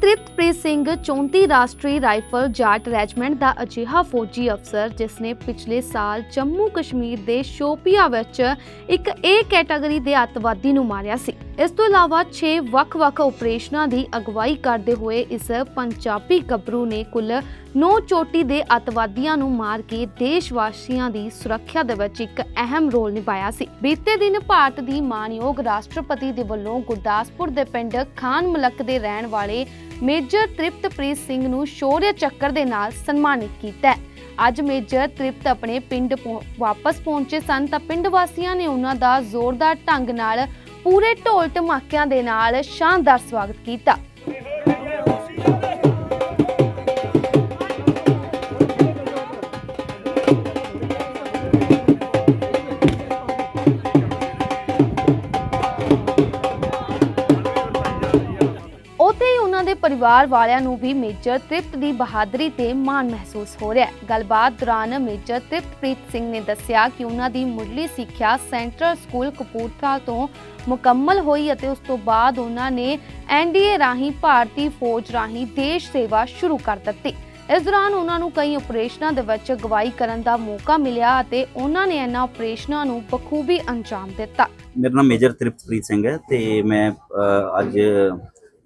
ਤ੍ਰਿਪਤਪ੍ਰੀਤ ਸਿੰਘ 34 ਰਾਸ਼ਟਰੀ rifle Jat regiment ਦਾ ਅਜਿਹਾ ਫੌਜੀ ਅਫਸਰ, ਜਿਸ ਨੇ ਪਿਛਲੇ ਸਾਲ ਜੰਮੂ ਕਸ਼ਮੀਰ ਦੇ ਸ਼ੋਪੀਆ ਵਿੱਚ ਇੱਕ ਏ ਕੈਟਾਗਰੀ ਦੇ ਅੱਤਵਾਦੀ ਨੂੰ ਮਾਰਿਆ ਸੀ। ਇਸ ਤੋਂ ਇਲਾਵਾ 6 ਵੱਖ-ਵੱਖ ਆਪਰੇਸ਼ਨਾਂ ਦੀ ਅਗਵਾਈ ਕਰਦੇ ਹੋਏ ਇਸ ਪੰਜਾਬੀ ਗੱਭਰੂ ਨੇ ਕੁੱਲ 9 ਚੋਟੀ ਦੇ ਅੱਤਵਾਦੀਆਂ ਨੂੰ ਮਾਰ ਕੇ ਦੇਸ਼ ਵਾਸੀਆਂ ਦੀ ਸੁਰੱਖਿਆ ਦੇ ਵਿੱਚ ਇੱਕ ਅਹਿਮ ਰੋਲ ਨਿਭਾਇਆ ਸੀ ਬੀਤੇ ਦਿਨ ਭਾਰਤ ਦੀ ਮਾਨਯੋਗ ਰਾਸ਼ਟਰਪਤੀ ਦੇ ਵੱਲੋਂ ਗੁਰਦਾਸਪੁਰ ਦੇ ਪਿੰਡ ਖਾਨ ਮਲਕ ਦੇ ਰਹਿਣ ਵਾਲੇ ਮੇਜਰ ਤ੍ਰਿਪਤਪ੍ਰੀਤ ਸਿੰਘ ਨੂੰ ਸ਼ੌਰਯ ਚੱਕਰ ਦੇ ਨਾਲ ਸਨਮਾਨਿਤ ਕੀਤਾ ਹੈ। ਅੱਜ ਮੇਜਰ ਤ੍ਰਿਪਤ ਆਪਣੇ ਪਿੰਡ ਵਾਪਸ ਪਹੁੰਚੇ ਸਨ ਤਾਂ ਪਿੰਡ ਵਾਸੀਆਂ ਨੇ ਉਹਨਾਂ ਦਾ ਜ਼ੋਰਦਾਰ ਢੰਗ ਨਾਲ ਪੂਰੇ ਢੋਲ ਧਮਾਕਿਆਂ ਦੇ ਨਾਲ ਸ਼ਾਨਦਾਰ ਸਵਾਗਤ ਕੀਤਾ। ਪਰਿਵਾਰ ਵਾਲਿਆਂ ਨੂੰ ਵੀ ਮੇਜਰ ਤ੍ਰਿਪਤ ਦੀ ਬਹਾਦਰੀ ਤੇ ਮਾਣ ਮਹਿਸੂਸ ਹੋ ਰਿਹਾ ਹੈ। ਗੱਲਬਾਤ ਦੌਰਾਨ ਮੇਜਰ ਤ੍ਰਿਪਤਪ੍ਰੀਤ ਸਿੰਘ ਨੇ ਦੱਸਿਆ ਕਿ ਉਹਨਾਂ ਦੀ ਮੁੱਢਲੀ ਸਿੱਖਿਆ ਸੈਂਟਰਲ ਸਕੂਲ ਕਪੂਰਥਲਾ ਤੋਂ ਮੁਕੰਮਲ ਹੋਈ ਅਤੇ ਉਸ ਤੋਂ ਬਾਅਦ ਉਹਨਾਂ ਨੇ ਐਨਡੀਏ ਰਾਹੀਂ ਭਾਰਤੀ ਫੌਜ ਰਾਹੀਂ ਦੇਸ਼ ਸੇਵਾ ਸ਼ੁਰੂ ਕਰ ਦਿੱਤੀ। ਇਸ ਦੌਰਾਨ ਉਹਨਾਂ ਨੂੰ ਕਈ ਆਪਰੇਸ਼ਨਾਂ ਦੇ ਵਿੱਚ ਅਗਵਾਈ ਕਰਨ ਦਾ ਮੌਕਾ ਮਿਲਿਆ ਅਤੇ ਉਹਨਾਂ ਨੇ ਇਹਨਾਂ ਆਪਰੇਸ਼ਨਾਂ ਨੂੰ ਬਖੂਬੀ ਅੰਜਾਮ ਦਿੱਤਾ। ਮੇਰਾ ਨਾਮ ਮੇਜਰ ਤ੍ਰਿਪਤਪ੍ਰੀਤ ਸਿੰਘ ਹੈ ਤੇ ਮੈਂ ਅੱਜ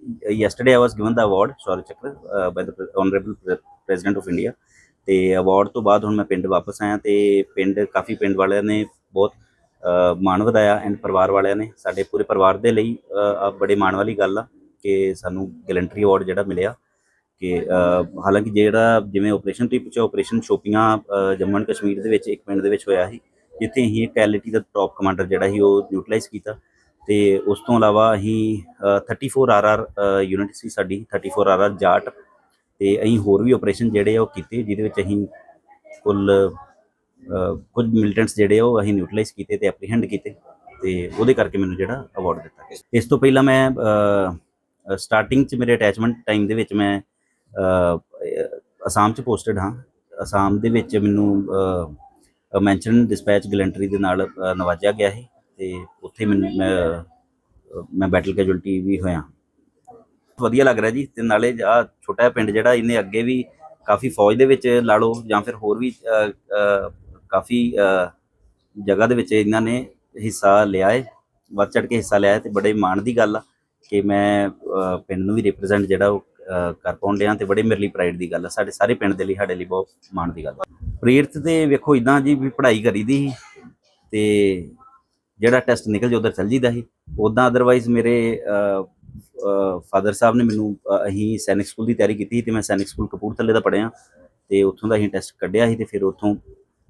ਅੱਜ yesterday I was given the award Shaurya Chakra by the honourable president of India ਤੇ ਅਵਾਰਡ ਤੋਂ ਬਾਅਦ ਹੁਣ ਮੈਂ ਪਿੰਡ ਵਾਪਸ ਆਇਆ ਤੇ ਪਿੰਡ, ਕਾਫੀ ਪਿੰਡ ਵਾਲਿਆਂ ਨੇ ਬਹੁਤ ਮਾਣ ਵਧਾਇਆ ਐਂਡ ਪਰਿਵਾਰ ਵਾਲਿਆਂ ਨੇ। ਸਾਡੇ ਪੂਰੇ ਪਰਿਵਾਰ ਦੇ ਲਈ ਬੜੇ ਮਾਣ ਵਾਲੀ ਗੱਲ ਆ ਕਿ ਸਾਨੂੰ ਗੈਲੰਟਰੀ ਅਵਾਰਡ ਜਿਹੜਾ ਮਿਲਿਆ ਕਿ ਹਾਲਾਂਕਿ ਜਿਹੜਾ ਜਿਵੇਂ ਆਪਰੇਸ਼ਨ ਤੁਸੀਂ ਪੁੱਛਿਆ ਆਪਰੇਸ਼ਨ ਸ਼ੋਪੀਆਂ ਜੰਮੂ ਐਂਡ ਕਸ਼ਮੀਰ ਦੇ ਵਿੱਚ ਇੱਕ ਪਿੰਡ ਦੇ ਵਿੱਚ ਹੋਇਆ ਸੀ, ਜਿੱਥੇ ਅਸੀਂ ਇੱਕ ਐਲਟੀ ਦਾ ਟੌਪ ਕਮਾਂਡਰ ਜਿਹੜਾ ਸੀ ਉਹ ਨਿਊਟਰਲਾਈਜ਼ ਕੀਤਾ। ਤੇ ਉਸ ਤੋਂ ਇਲਾਵਾ ਅਸੀਂ ਅ, 34 ਆਰਆਰ ਯੂਨਿਟ ਸੀ ਸਾਡੀ 34 ਆਰਆਰ ਜਾਟ। ਤੇ ਅਸੀਂ ਹੋਰ ਵੀ ਆਪਰੇਸ਼ਨ ਜਿਹੜੇ ਆ ਉਹ ਕੀਤੇ ਜਿਹਦੇ ਵਿੱਚ ਅਸੀਂ ਕੁੱਲ ਕੁਝ ਮਿਲੀਟੈਂਟਸ ਜਿਹੜੇ ਆ ਉਹ ਅਸੀਂ ਨਿਊਟਰਲਾਈਜ਼ ਕੀਤੇ ਤੇ ਐਪਰੀਹੈਂਡ ਕੀਤੇ। ਤੇ ਉਹਦੇ ਕਰਕੇ ਮੈਨੂੰ ਜਿਹੜਾ ਅਵਾਰਡ ਦਿੱਤਾ ਗਿਆ। ਇਸ ਤੋਂ ਪਹਿਲਾਂ ਮੈਂ ਸਟਾਰਟਿੰਗ ਚ ਮੇਰੇ ਅਟੈਚਮੈਂਟ ਟਾਈਮ ਦੇ ਵਿੱਚ ਮੈਂ ਅਸਾਮ ਚ ਪੋਸਟਡ ਹਾਂ। ਅਸਾਮ ਦੇ ਵਿੱਚ ਮੈਨੂੰ ਮੈਂਸ਼ਨ ਡਿਸਪੈਚ ਗਲੈਂਟਰੀ ਦੇ ਨਾਲ ਅ, ਨਵਾਜਿਆ ਗਿਆ ਸੀ। ਤੇ ਉੱਥੇ ਮੈਨੂੰ ਮੈਂ ਮੈਂ ਬੈਟਲ ਕੈਜੁਅਲਟੀ ਵੀ ਹੋਇਆ। ਵਧੀਆ ਲੱਗ ਰਿਹਾ ਜੀ, ਤੇ ਨਾਲੇ ਆ ਛੋਟਾ ਪਿੰਡ ਜਿਹੜਾ ਇਹਨੇ ਅੱਗੇ ਵੀ ਕਾਫੀ ਫੌਜ ਦੇ ਵਿੱਚ ਲਾ ਲਓ, ਜਾਂ ਫਿਰ ਹੋਰ ਵੀ ਕਾਫੀ ਜਗ੍ਹਾ ਦੇ ਵਿੱਚ ਇਹਨਾਂ ਨੇ ਹਿੱਸਾ ਲਿਆ ਹੈ ਵੱਧ ਚੜ ਕੇ ਹਿੱਸਾ ਲਿਆ ਹੈ ਤੇ ਬੜੇ ਮਾਣ ਦੀ ਗੱਲ ਆ ਕਿ ਮੈਂ ਪਿੰਡ ਨੂੰ ਵੀ ਰਿਪਰੈਜ਼ੈਂਟ ਜਿਹੜਾ ਉਹ ਕਰ ਪਾਉਣ ਡਿਆ ਤੇ ਬੜੇ ਮੇਰੇ ਲਈ ਪ੍ਰਾਈਡ ਦੀ ਗੱਲ ਆ, ਸਾਡੇ ਸਾਰੇ ਪਿੰਡ ਦੇ ਲਈ, ਸਾਡੇ ਲਈ ਬਹੁਤ ਮਾਣ ਦੀ ਗੱਲ ਆ। ਪ੍ਰੇਰਿਤ ਤੇ ਵੇਖੋ ਇਦਾਂ ਜੀ ਵੀ ਪੜ੍ਹਾਈ ਕਰੀਦੀ ਸੀ ਤੇ ਜਿਹੜਾ ਟੈਸਟ ਨਿਕਲ ਜਾ ਉਧਰ ਚੱਲ ਜੀਦਾ ਸੀ। ਉਦਾਂ ਅਦਰਵਾਈਜ਼ ਮੇਰੇ ਫਾਦਰ ਸਾਹਿਬ ਨੇ ਮੈਨੂੰ ਅ, ਸੈਨਿਕ ਸਕੂਲ ਦੀ ਤਿਆਰੀ ਕੀਤੀ ਤੇ ਮੈਂ ਸੈਨਿਕ ਸਕੂਲ ਕਪੂਰਥਲੇ ਦਾ ਪੜ੍ਹਿਆ। ਤੇ ਉੱਥੋਂ ਦਾ ਅਸੀਂ ਟੈਸਟ ਕੱਢਿਆ ਸੀ ਤੇ ਫਿਰ ਉੱਥੋਂ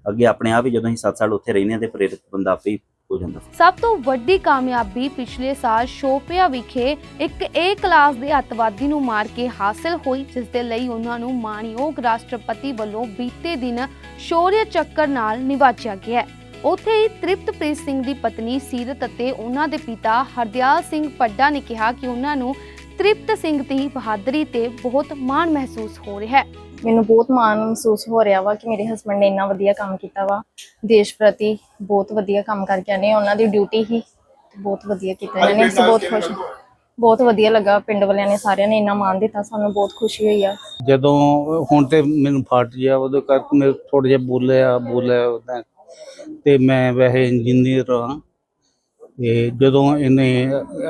ਅੱਗੇ ਆਪਣੇ ਆਪ ਹੀ ਜਦੋਂ ਅਸੀਂ 7 ਸਾਲ ਉੱਥੇ ਰਹਿੰਦੇ ਹਾਂ ਤੇ ਪ੍ਰੇਰਿਤ ਬੰਦਾ ਆਪੇ ਹੋ ਜਾਂਦਾ। ਸਭ ਤੋਂ ਵੱਡੀ ਕਾਮਯਾਬੀ ਪਿਛਲੇ ਸਾਲ ਸ਼ੋਪੀਆ ਵਿਖੇ ਇੱਕ ਏ ਕਲਾਸ ਦੇ ਅੱਤਵਾਦੀ ਨੂੰ ਮਾਰ ਕੇ ਹਾਸਲ ਹੋਈ ਜਿਸ ਦੇ ਲਈ ਉਹਨਾਂ ਨੂੰ ਮਾਣਯੋਗ ਰਾਸ਼ਟਰਪਤੀ ਵੱਲੋਂ ਬੀਤੇ ਦਿਨ ਸ਼ੌਰਯ ਚੱਕਰ ਨਾਲ ਨਿਵਾਜਿਆ ਗਿਆ ਹੈ। ਉੱਥੇ ਹੀ ਤ੍ਰਿਪਤਪ੍ਰੀਤ ਸਿੰਘ ਦੀ ਪਤਨੀ ਸੀਰਤ ਅਤੇ ਉਹਨਾਂ ਦੇ ਪਿਤਾ ਹਰਦਿਆਲ ਸਿੰਘ ਪੱਡਾ ਨੇ ਕਿਹਾ ਕਿ ਉਹਨਾਂ ਨੂੰ ਤ੍ਰਿਪਤ ਸਿੰਘ ਦੀ ਬਹਾਦਰੀ ਤੇ ਬਹੁਤ ਮਾਣ ਮਹਿਸੂਸ ਹੋ ਰਿਹਾ ਹੈ। ਮੈਨੂੰ ਬਹੁਤ ਮਾਣ ਮਹਿਸੂਸ ਹੋ ਰਿਹਾ ਵਾ ਕਿ ਮੇਰੇ ਹਸਬੰਡ ਨੇ ਇੰਨਾ ਵਧੀਆ ਕੰਮ ਕੀਤਾ ਵਾ। ਦੇਸ਼ ਪ੍ਰਤੀ ਬਹੁਤ ਵਧੀਆ ਕੰਮ ਕਰਕੇ ਆਨੇ ਉਹਨਾਂ ਦੀ ਡਿਊਟੀ ਹੀ ਤੇ ਬਹੁਤ ਵਧੀਆ ਕੀਤਾ ਇਹਨਾਂ ਨੇ। ਅਸੀਂ ਬਹੁਤ ਖੁਸ਼ ਬਹੁਤ ਵਧੀਆ ਲੱਗਾ। ਪਿੰਡ ਵਾਲਿਆਂ ਨੇ ਸਾਰਿਆਂ ਨੇ ਇੰਨਾ ਮਾਣ ਦਿੱਤਾ। ਸਾਨੂੰ ਬਹੁਤ ਖੁਸ਼ੀ ਹੋਈ ਆ। ਜਦੋਂ ਹੁਣ ਤੇ ਮੈਨੂੰ ਫਟ ਗਿਆ ਉਹਦੇ ਕਰਕੇ ਮੈਂ ਥੋੜਾ ਜਿਹਾ ਬੋਲਿਆ ਬੋਲਿਆ ਉਹਦਾ ਤੇ ਮੈਂ ਵੈਸੇ ਇੰਜੀਨੀਅਰ ਹਾਂ। ਤੇ ਜਦੋਂ ਇਹਨੇ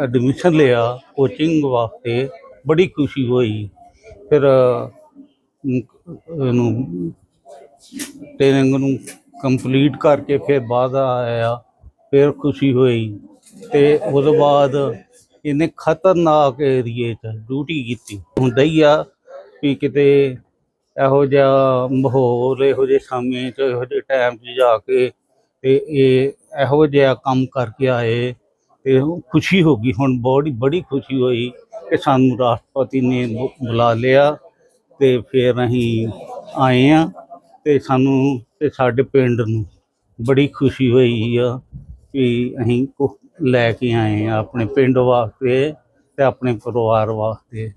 ਐਡਮਿਸ਼ਨ ਲਿਆ ਕੋਚਿੰਗ ਵਾਸਤੇ ਬੜੀ ਖੁਸ਼ੀ ਹੋਈ। ਫਿਰ ਇਹਨੂੰ ਟ੍ਰੇਨਿੰਗ ਨੂੰ ਕੰਪਲੀਟ ਕਰਕੇ ਫਿਰ ਬਾਅਦ ਆਇਆ, ਫਿਰ ਖੁਸ਼ੀ ਹੋਈ। ਤੇ ਉਹਦੇ ਬਾਅਦ ਇਹਨੇ ਖਤਰਨਾਕ ਏਰੀਏ 'ਚ ਡਿਊਟੀ ਕੀਤੀ। ਹੁੰਦਾ ਹੀ ਆ ਵੀ ਕਿਤੇ ਇਹੋ ਜਿਹਾ ਮਾਹੌਲ, ਇਹੋ ਜਿਹੇ ਸਮੇਂ 'ਚ, ਇਹੋ ਜਿਹੇ ਟਾਈਮ 'ਚ ਜਾ ਕੇ ਤੇ ਇਹ ਇਹੋ ਜਿਹਾ ਕੰਮ ਕਰਕੇ ਆਏ ਤੇ ਖੁਸ਼ੀ ਹੋ ਗਈ। ਹੁਣ ਬੜੀ ਬੜੀ ਖੁਸ਼ੀ ਹੋਈ ਕਿ ਸਾਨੂੰ ਰਾਸ਼ਟਰਪਤੀ ਨੇ ਬੁ- ਬੁਲਾ ਲਿਆ ਤੇ ਫਿਰ ਅਸੀਂ ਆਏ ਆ ਤੇ ਸਾਨੂੰ ਤੇ ਸਾਡੇ ਪਿੰਡ ਨੂੰ ਬੜੀ ਖੁਸ਼ੀ ਹੋਈ ਆ ਕਿ ਅਸੀਂ ਲੈ ਕੇ ਆਏ ਆ ਆਪਣੇ ਪਿੰਡ ਵਾਸਤੇ ਤੇ ਆਪਣੇ ਪਰਿਵਾਰ ਵਾਸਤੇ।